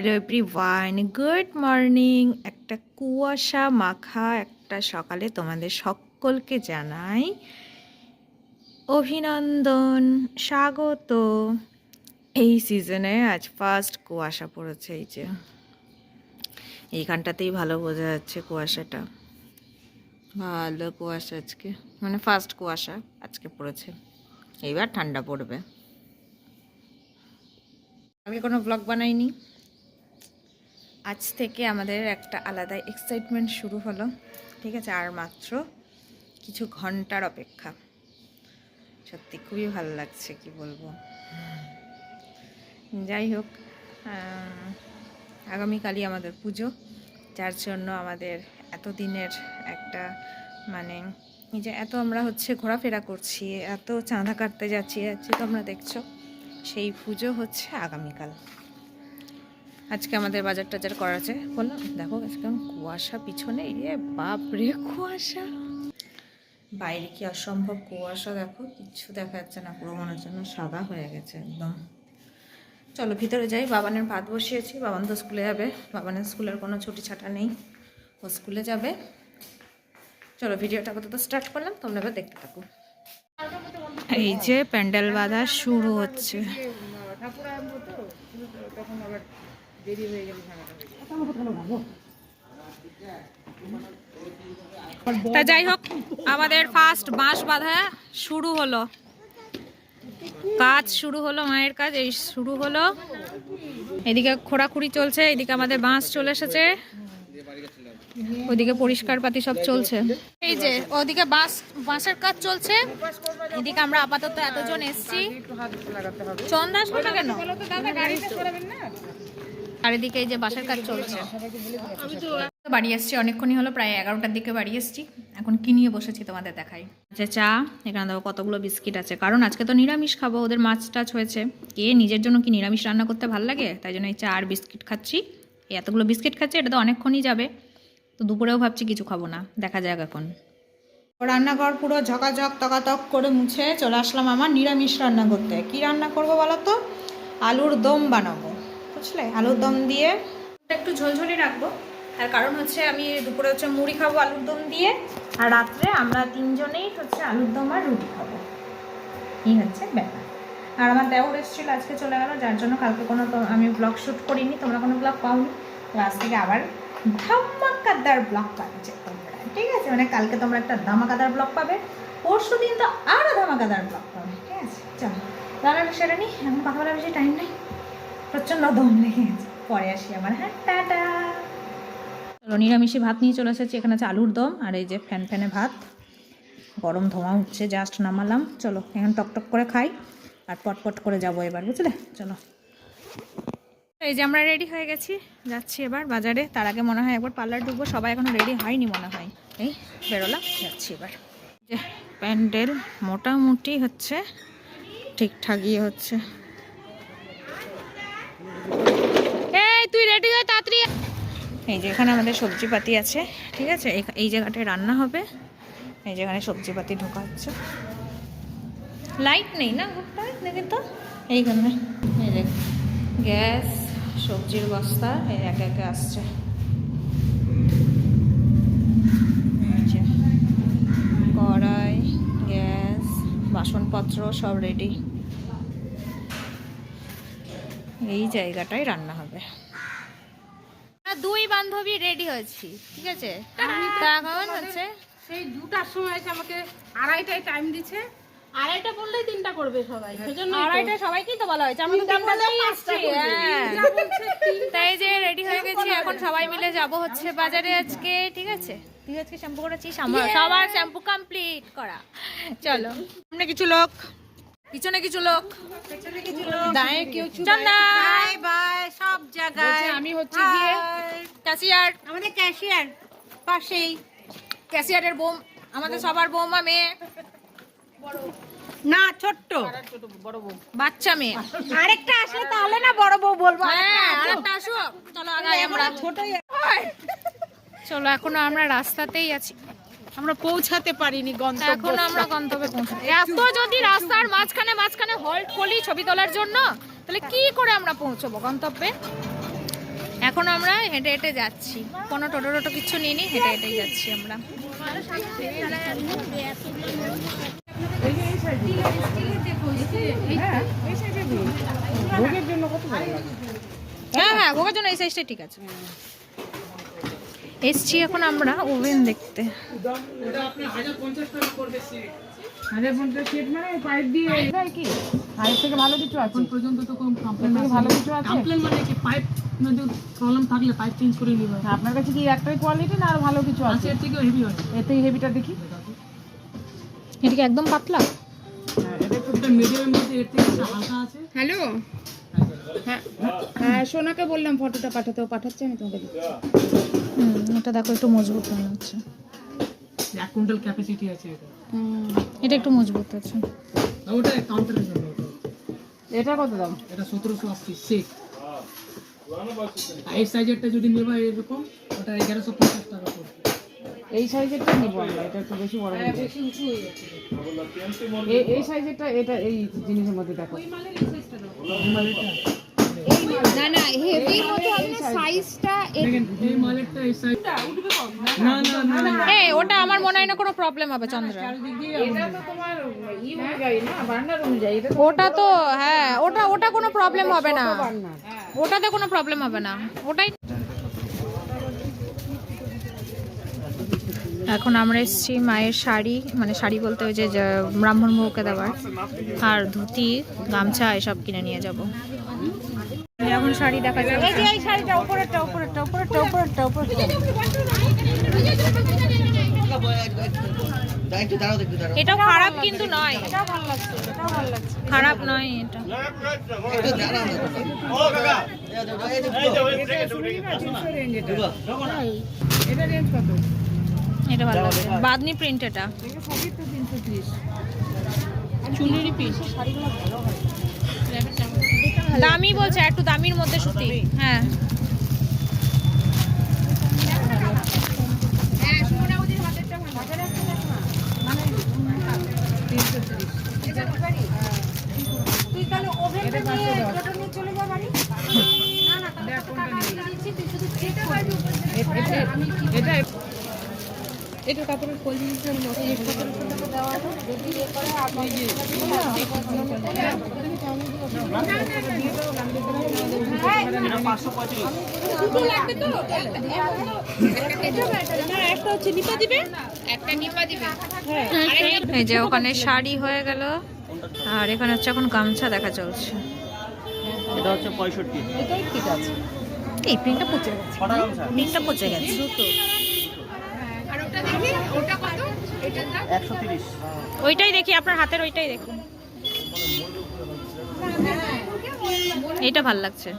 Hello everyone good morning একটা কুয়াশা মাখা একটা সকালে তোমাদের সকলকে জানাই অভিনন্দন, স্বাগত। এই সিজনে আজ ফার্স্ট কুয়াশা পড়েছে এই যে। এইখানটাতেই ভালো বোঝা যাচ্ছে কুয়াশাটা। ভালো কুয়াশা আজকে। মানে ফার্স্ট কুয়াশা আজকে পড়েছে। এইবার ঠান্ডা পড়বে। আমি কোনো ব্লগ বানাইনি। আজ থেকে আমাদের একটা আলাদা এক্সাইটমেন্ট শুরু হলো। ঠিক আছে, আর মাত্র কিছু ঘণ্টার অপেক্ষা। সত্যি খুবই ভালো লাগছে, কি বলব। যাই হোক আগামীকালই আমাদের পুজো, যার জন্য আমাদের এতদিনের একটা মানে যে এত আমরা হচ্ছে ঘোরাফেরা করছি, এত চাঁদা কাটতে যাচ্ছি যাচ্ছি তোমরা দেখছ। সেই পুজো হচ্ছে আগামীকাল। আজকে আমাদের বাজার টাজার করা আছে। বললাম, দেখো আজকে কুয়াশা পিছনে, এ বাপ রে কুয়াশা। বাইরে কি অসম্ভব কুয়াশা, দেখো, কিচ্ছু দেখা যাচ্ছে না, পুরো মনে হচ্ছে যেন সাদা হয়ে গেছে একদম। চলো, ভিতরে যাই, বাবানের ভাত বসিয়েছি, বাবান তো স্কুলে যাবে, বাবানের স্কুলের কোনো ছুটি ছাটা নেই, ও স্কুলে যাবে। চলো, ভিডিওটা কত তো স্টার্ট করলাম, তোমরা এবার দেখতে থাকো। এই যে প্যান্ডেল বাঁধা শুরু হচ্ছে। তা যাই হোক আমাদের ফার্স্ট বাঁশ বাঁধা শুরু হলো। কাজ শুরু হলো মায়ের কাজ এই শুরু হলো। এদিকে খোঁড়াখুড়ি চলছে এদিকে আমাদের বাঁশ চলে এসেছে। ওদিকে পরিষ্কার পাতি সব চলছে। এই যে ওদিকে বাঁশ বাঁশের কাজ চলছে। এদিকে আমরা আপাতত এতজন এসছি। চন্দা আসবে না কেন? আর এদিকে এই যে বাসার কাজ চলছে। বাড়ি এসছি অনেকক্ষণই হলো প্রায় এগারোটার দিকে বাড়ি এসছি এখন কি নিয়ে বসেছি তোমাদের দেখাই। আচ্ছা চা এখানে দেখো কতগুলো বিস্কিট আছে। কারণ আজকে তো নিরামিষ খাব ওদের মাছ টাছ হয়েছে। কে নিজের জন্য কি নিরামিষ রান্না করতে ভালো লাগে? তাই জন্য এই চা আর বিস্কিট খাচ্ছি। এই এতগুলো বিস্কিট খাচ্ছি এটা তো অনেকক্ষণই যাবে। তো দুপুরেও ভাবছি কিছু খাব না দেখা যাক এখন। রান্নাঘর পুরো ঝকাঝক তকাতক করে মুছে চলে আসলাম আমার নিরামিষ রান্না করতে। কি রান্না করব বলো তো? আলুর দম বানাবো। বুঝলে? আলুর দম দিয়ে একটু ঝোলঝোলি রাখব। আর কারণ হচ্ছে আমি দুপুরে হচ্ছে মুড়ি খাব আলুর দম দিয়ে, আর রাত্রে আমরা তিনজনেই হচ্ছে আলুর দম আর রুটি খাব। এই হচ্ছে ব্যাপার। আর আমার দেওর এসেছিল, আজকে চলে গেল, যার জন্য কালকে কোনো আমি ব্লগ শ্যুট করিনি, তোমরা কোনো ব্লগ পাওনি। তো আজ থেকে আবার ধামাকাদার ব্লগ পাচ্ছে তোমরা, ঠিক আছে? মানে কালকে তোমরা একটা ধামাকাদার ব্লগ পাবে পরশু দিন তো আরও ধামাকাদার ব্লগ পাবে, ঠিক আছে? চলো রান্নাটা সেরে নি এখন কথা বলার বেশি টাইম নেই। প্রচণ্ড দম লেগে গেছে। পরে আসি আমার হ্যাঁ টাটা। নিরামিষে ভাত নিয়ে চলে এসেছি। এখানে আছে আলুর দম আর এই যে ফ্যান ফ্যানে ভাত। গরম ধোঁয়া উঠছে জাস্ট নামালাম। চলো, এখন টকটক করে খাই আর পটপট করে যাব এবার, বুঝলে? চলো। এই যে আমরা রেডি হয়ে গেছি। যাচ্ছি এবার বাজারে। তার আগে মনে হয় একবার পার্লার ঢুকবো। সবাই এখনও রেডি হয়নি মনে হয়। এই বেরোলাম যাচ্ছি এবার। যে প্যান্ডেল মোটামুটি হচ্ছে, ঠিকঠাকই হচ্ছে এই তুই রেডি হয়ে তাড়াতাড়ি এই যে এখানে আমাদের সবজিপাতি আছে, ঠিক আছে? এই- এই জায়গাটায় রান্না হবে। এই যেখানে সবজিপাতি ঢোকা হচ্ছে লাইট নেই না? ঘরটায় দেখি তো। এইখানে এই দেখ গ্যাস, সবজির বস্তা, এই একে একে আসছে। এই কড়াই, গ্যাস, বাসনপত্র সব রেডি এই জায়গাটায় রান্না হবে। দুই বান্ধবী রেডি হয়েছি ঠিক আছে? এখন হচ্ছে সেই দুটার সময় এসে আমাকে আড়াইটায় টাইম দিচ্ছে। আড়াইটা বললেই তিনটা করবে সবাই সেজন্য আড়াইটা সবাইকেই তো বলা হয়েছে আমি তো হ্যাঁ। তাই যে রেডি হয়ে গেছি এখন সবাই মিলে যাব হচ্ছে বাজারে আজকে ঠিক আছে? তুই আজকে শ্যাম্পু করেছিস আমার সবার শ্যাম্পু কমপ্লিট করা। চলো। সামনে কিছু লোক পিছনে কিছু লোক। দাঁয়ে কেউ চন্দা বাই সব জায়গায়। আমি হচ্ছে গিয়ে ক্যাশিয়ার। আমাদের ক্যাশিয়ার পাশেই। ক্যাশিয়ারের বোম আমাদের সবার বৌমা মেয়ে। না ছোট্ট। বাচ্চা মেয়ে। আরেকটা আসলে তাহলে না বড় বউ বলব? হ্যাঁ আরেকটা আসো। চলো আমরা। চলো এখনও আমরা রাস্তাতেই আছি। আমরা পৌঁছাতে পারিনি গন্তব্য এখন আমরা গন্তব্যে পৌঁছাতে এত যদি রাস্তার মাঝখানে মাঝখানে হল্ট করি ছবি তোলার জন্য তাহলে কি করে আমরা পৌঁছবো গন্তব্যে? এখন আমরা হেঁটে হেঁটে যাচ্ছি। কোনো টোটো টোটো কিচ্ছু নিয়ে নি হেঁটে হেঁটেই যাচ্ছি আমরা। হ্যাঁ হ্যাঁ ভোগের জন্য এই সাইজটাই ঠিক আছে। এসছি এখন আমরা ওভেন দেখতে। মানে পাইপ দিয়ে কি? পাইপ থেকে ভালো কিছু আছে? পর্যন্ত তো কোনো কমপ্লেন থেকে ভালো কিছু আছে? কমপ্লেন মানে কি পাইপ প্রবলেম থাকলে পাইপ চেঞ্জ করে নিবে? আপনার কাছে কি একটাই কোয়ালিটি না আর ভালো কিছু আছে? এর থেকেও হেভি হয়। এতেই হেভিটা দেখি। এটা কি একদম পাতলা? হ্যাঁ এটা একটু মিডিয়ামের মধ্যে এর থেকে একটু হালকা আছে। হ্যালো? হ্যাঁ হ্যাঁ সোনাকে বললাম ফটোটা পাঠাতে ও পাঠাচ্ছে আমি তোমাকে হুম এটা দেখো একটু মজবুত মনে হচ্ছে। এক কুইন্টাল ক্যাপাসিটি আছে এটা। এটা একটু মজবুত আছে। ওটা কাউন্টারের জন্য এটা কত দাম? এটা সতেরোশো আশি সেক এই সাইজেরটা যদি নেবা এরকম ওটা এগারোশো পঞ্চাশ টাকা পড়বে। এই সাইজেরটা নিব আমরা এটা একটু বেশি বড় বেশি উঁচু হয়ে যাচ্ছে। এই এই সাইজেরটা এটা এই জিনিসের মধ্যে দেখো। না না হেভির মধ্যে হবে সাইজটা দেখেন এই মালেরটা এই সাইজ না না না না এ ওটা আমার মনে হয় না কোনো প্রবলেম হবে চন্দ্র এটা তো তোমার ই অনুযায়ী না বার্নার অনুযায়ী ওটা তো হ্যাঁ ওটা ওটা কোনো প্রবলেম হবে না ওটাতে কোনো প্রবলেম হবে না ওটাই এখন আমরা এসেছি মায়ের শাড়ি মানে শাড়ি বলতে ওই যে যে ব্রাহ্মণ মুখে দেওয়ার আর ধুতি গামছা এসব কিনে নিয়ে যাব এখন শাড়ি দেখা যাবে এই শাড়িটা উপরেরটা উপরেরটা উপরেরটা উপরেরটা উপরেরটা এটাও খারাপ কিন্তু নয় এটাও ভালো লাগছে এটাও ভালো লাগছে খারাপ নয় এটা এটা এটা রেঞ্জ কত এটা ভালো লাগছে। বাদনি প্রিন্ট এটা। চুনেরই পিস দামি বলছে একটু দামির মধ্যে সুতি হ্যাঁ। তুই তাহলে ওভেনটা নিয়ে ছোট নিয়ে চলে যা বাড়ি এটা এটা কাপড়ের কোল জিনিসের মতো দেওয়া আছে যদি এ করে আপনি একটা হচ্ছে নিপা দিবে একটা নিপা দিবে এই যে ওখানে শাড়ি হয়ে গেল আর এখানে হচ্ছে এখন গামছা দেখা চলছে। এটা হচ্ছে পঁয়ষট্টি। এটাই ঠিক আছে। এই প্রিন্টটা পচে গেছে। ছটা গামছা? ওইটাই দেখি আপনার হাতের ওইটাই দেখুন। এটা ভালো লাগছে।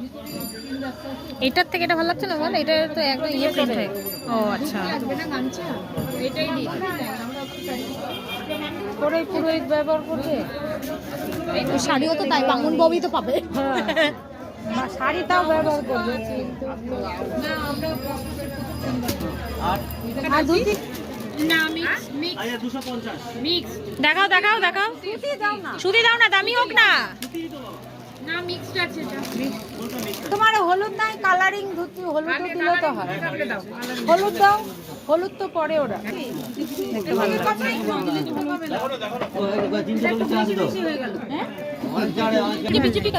এটার থেকে এটা ভালো লাগছে না বল? এটা তো একদম ইয়ে প্রিন্ট হয়ে ও আচ্ছা। করে পুরোহিত ব্যবহার করবে শাড়িও তো তাই বামুন ববি তো পাবে। শাড়িটাও ব্যবহার করবে। আর ধুতি দেখাও দেখাও দেখাও ধুতি দাও না সুতি দাও না দামি হোক না তোমার হলুদ নাই কালারিং ধুতি হলুদ দিলেও তো হয় হলুদ দাও হলুদ তো পরে ওরা। বিজেপি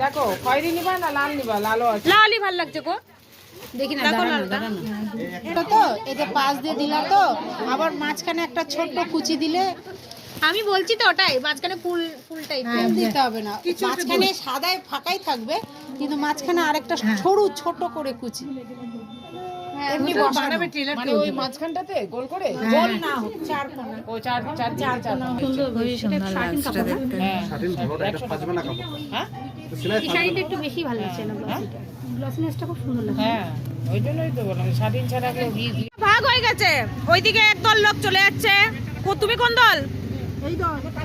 দেখো খয়েরি নিবা না লাল নিবা? লালও আছে। লালই ভালো লাগছে গো। দেখি না দেখো তো তো এটা পাশ দিয়ে দিলাম তো আবার মাঝখানে একটা ছোট্ট কুচি দিলে। আমি বলছি তো ওটাই মাঝখানে ফুল ফুল টাইপ দিতে হবে না। মাঝখানে সাদায় ফাঁকাই থাকবে কিন্তু মাঝখানে আরেকটা সরু ছোট করে কুচি। এমনি বসানো মানে ওই মাঝখানটাতে গোল করে? গোল না চার কোণা ও চার চার চার চার খুবই সুন্দর লাগছে দেখতে হ্যাঁ? হ্যাঁ। ওই জন্যই তো বললাম স্বাধীন ছাড়া কেউ ঘি ঘি ভাগ হয়ে গেছে। ওইদিকে একদল লোক চলে যাচ্ছে। কো- তুমি কোন দল?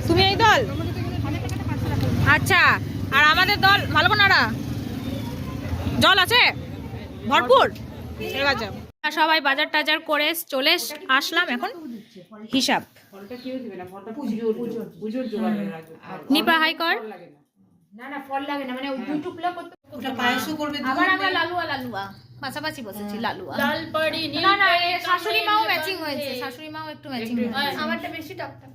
তুমি এই দল? আচ্ছা আর আমাদের দল মালবনারা জল আছে? ভরপুর? সবাই বাজার টাজার করে চলে আসলাম এখন হিসাব। রাখবে। নিপা হাই কর। না। না ফল লাগে না মানে দুই টুকলা করতে ওটা পায়েসও করবে আবার আমরা লালুয়া লালুয়া। পাশাপাশি বসেছি লালুয়া। লাল পাড়ি না না শাশুড়ি মাও ম্যাচিং হয়েছে শাশুড়ি মাও একটু ম্যাচিং হয়েছে। আমারটা বেশি টকটকা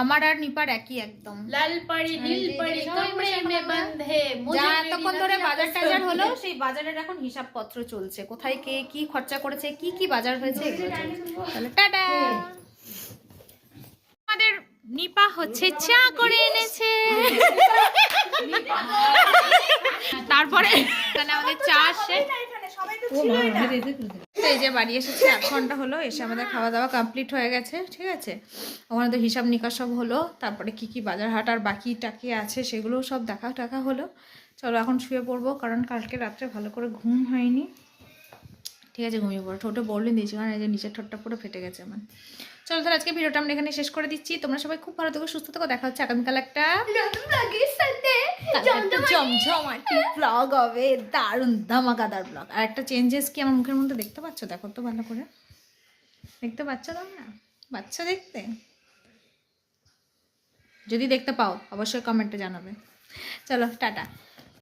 আমার আর নিপার একই একদম। লাল পাড়ি নীল পাড়ি কমরে মে বন্ধে যা এতক্ষণ ধরে বাজার টাজার হলো সেই বাজারের এখন হিসাবপত্র চলছে। কোথায় কে কি খরচা করেছে কি কি বাজার হয়েছে তাহলে টাটা! আমাদের নিপা হচ্ছে চা করে এনেছে। তারপরে এখানে আমাদের চা আসছে। তো এই যে বাড়ি এসেছি এক ঘণ্টা হলো, এসে আমাদের খাওয়া দাওয়া কমপ্লিট হয়ে গেছে, ঠিক আছে? ওখানে তো হিসাব নিকাশ সব হলো, তারপরে কি কি বাজার হাট আর বাকি টাকি আছে সেগুলো সব দেখা টাকা হলো। চলো এখন শুয়ে পড়ব, কারণ কালকে রাত্রে ভালো করে ঘুম হয়নি। ঠিক আছে, ঘুমিয়ে পড়ো। ঠোঁটে বললেন দিয়েছি, কারণ এই যে নিচের ঠোঁটটা পুরো ফেটে গেছে আমার। চলো তাহলে আজকে ভিডিওটা আমরা এখানে শেষ করে দিচ্ছি। তোমরা সবাই খুব ভালো থেকো সুস্থ থেকো। দেখা হচ্ছে আগামীকাল একটা জমজমাটি ব্লগ হবে দারুণ ধামাকাদার ব্লগ আর একটা চেঞ্জেস কি আমার মুখের মধ্যে দেখতে পাচ্ছ? দেখো তো ভালো করে। দেখতে পাচ্ছ তোমরা? বাচ্চ দেখতে? যদি দেখতে পাও অবশ্যই কমেন্টে জানাবে। চলো টাটা।